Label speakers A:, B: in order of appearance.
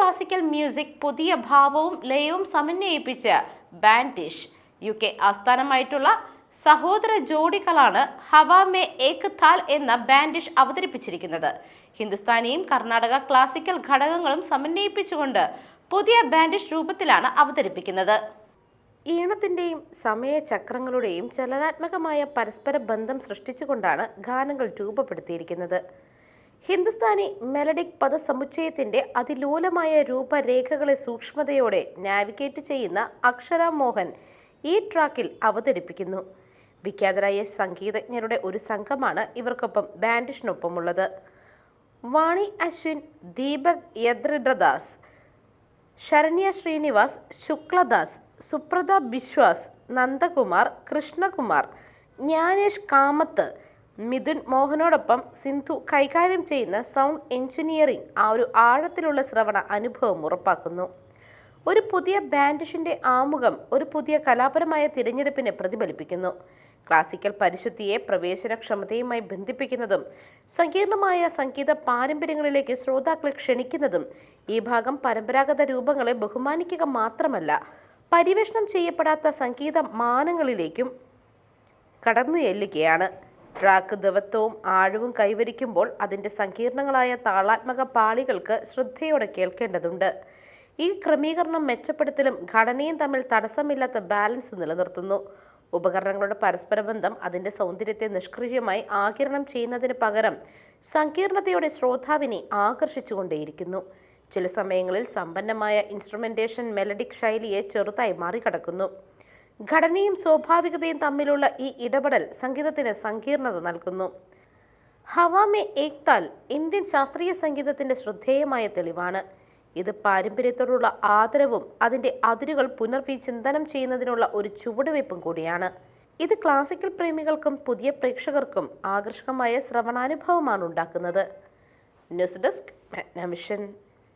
A: Classical music പുതിയ ഭാവവും ലയവും സമന്വയിപ്പിച്ച് ബാൻഡിഷ്. U K ആസ്ഥാനമായിട്ടുള്ള സഹോദര ജോഡികളാണ് ഹവാമേ ഏക് താൽ എന്ന ബാൻഡിഷ് അവതരിപ്പിച്ചിരിക്കുന്നത്. ഹിന്ദുസ്ഥാനിയും കർണാടക ക്ലാസിക്കൽ ഘടകങ്ങളും സമന്വയിപ്പിച്ചുകൊണ്ട് പുതിയ ബാൻഡിഷ് രൂപത്തിലാണ് അവതരിപ്പിക്കുന്നത്. ഈണത്തിന്റെയും സമയചക്രങ്ങളുടെയും ചലനാത്മകമായ പരസ്പര ബന്ധം സൃഷ്ടിച്ചുകൊണ്ടാണ് ഗാനങ്ങൾ രൂപപ്പെടുത്തിയിരിക്കുന്നത്. ഹിന്ദുസ്ഥാനി മെലഡിക് പദസമുച്ചയത്തിന്റെ അതിലോലമായ രൂപരേഖകളെ സൂക്ഷ്മതയോടെ നാവിഗേറ്റ് ചെയ്യുന്ന അക്ഷര മോഹൻ ഈ ട്രാക്കിൽ അവതരിപ്പിക്കുന്നു. വിഖ്യാതരായ സംഗീതജ്ഞരുടെ ഒരു സംഘമാണ് ഇവർക്കൊപ്പം ബാൻഡിഷിനൊപ്പമുള്ളത്. വാണി അശ്വിൻ ദീപക് യദ്രിദ്രദാസ് ശരണ്യ ശ്രീനിവാസ് ശുക്ലദാസ് സുപ്രത ബിശ്വാസ് നന്ദകുമാർ കൃഷ്ണകുമാർ ജ്ഞാനേഷ് കാമത്ത് മിഥുൻ മോഹനോടൊപ്പം സിന്ധു കൈകാര്യം ചെയ്യുന്ന സൗണ്ട് എഞ്ചിനീയറിംഗ് ആ ഒരു ആഴത്തിലുള്ള ശ്രവണ അനുഭവം ഉറപ്പാക്കുന്നു. ഒരു പുതിയ ബാൻഡിഷിന്റെ ആമുഖം ഒരു പുതിയ കലാപരമായ തിരഞ്ഞെടുപ്പിനെ പ്രതിഫലിപ്പിക്കുന്നു. ക്ലാസിക്കൽ പരിശുദ്ധിയെ പ്രവേശനക്ഷമതയുമായി ബന്ധിപ്പിക്കുന്നതും സങ്കീർണമായ സംഗീത പാരമ്പര്യങ്ങളിലേക്ക് ശ്രോതാക്കളെ ക്ഷണിക്കുന്നതും ഈ ഭാഗം പരമ്പരാഗത രൂപങ്ങളെ ബഹുമാനിക്കുക മാത്രമല്ല പരിവേഷണം ചെയ്യപ്പെടാത്ത സംഗീത മാനങ്ങളിലേക്കും കടന്നു ചെല്ലുകയാണ് ട്രാക്ക് ദിവത്വവും ആഴവും കൈവരിക്കുമ്പോൾ അതിന്റെ സങ്കീർണങ്ങളായ താളാത്മക പാളികൾക്ക് ശ്രദ്ധയോടെ കേൾക്കേണ്ടതുണ്ട്. ഈ ക്രമീകരണം മെച്ചപ്പെടുത്തലും ഘടനയും തമ്മിൽ തടസ്സമില്ലാത്ത ബാലൻസ് നിലനിർത്തുന്നു. ഉപകരണങ്ങളുടെ പരസ്പര ബന്ധം അതിന്റെ സൗന്ദര്യത്തെ നിഷ്ക്രിയമായി ആകിരണം ചെയ്യുന്നതിന് പകരം സങ്കീർണതയോടെ ശ്രോതാവിനെ ആകർഷിച്ചുകൊണ്ടേയിരിക്കുന്നു. ചില സമയങ്ങളിൽ സമ്പന്നമായ ഇൻസ്ട്രുമെന്റേഷൻ മെലഡിക് ശൈലിയെ ചെറുതായി മറികടക്കുന്നു. ഘടനയും സ്വാഭാവികതയും തമ്മിലുള്ള ഈ ഇടപെടൽ സംഗീതത്തിന് സങ്കീർണത നൽകുന്നു. ഹവാമെ ഏക്താൽ ഇന്ത്യൻ ശാസ്ത്രീയ സംഗീതത്തിന്റെ ശ്രദ്ധേയമായ തെളിവാണ്. ഇത് പാരമ്പര്യത്തോടുള്ള ആദരവും അതിന്റെ അതിരുകൾ പുനർവിചിന്തനം ചെയ്യുന്നതിനുള്ള ഒരു ചുവടുവയ്പും കൂടിയാണ്. ഇത് ക്ലാസിക്കൽ പ്രേമികൾക്കും പുതിയ പ്രേക്ഷകർക്കും ആകർഷകമായ ശ്രവണാനുഭവമാണ് ഉണ്ടാക്കുന്നത്. News desk മെഗ്നമിഷൻ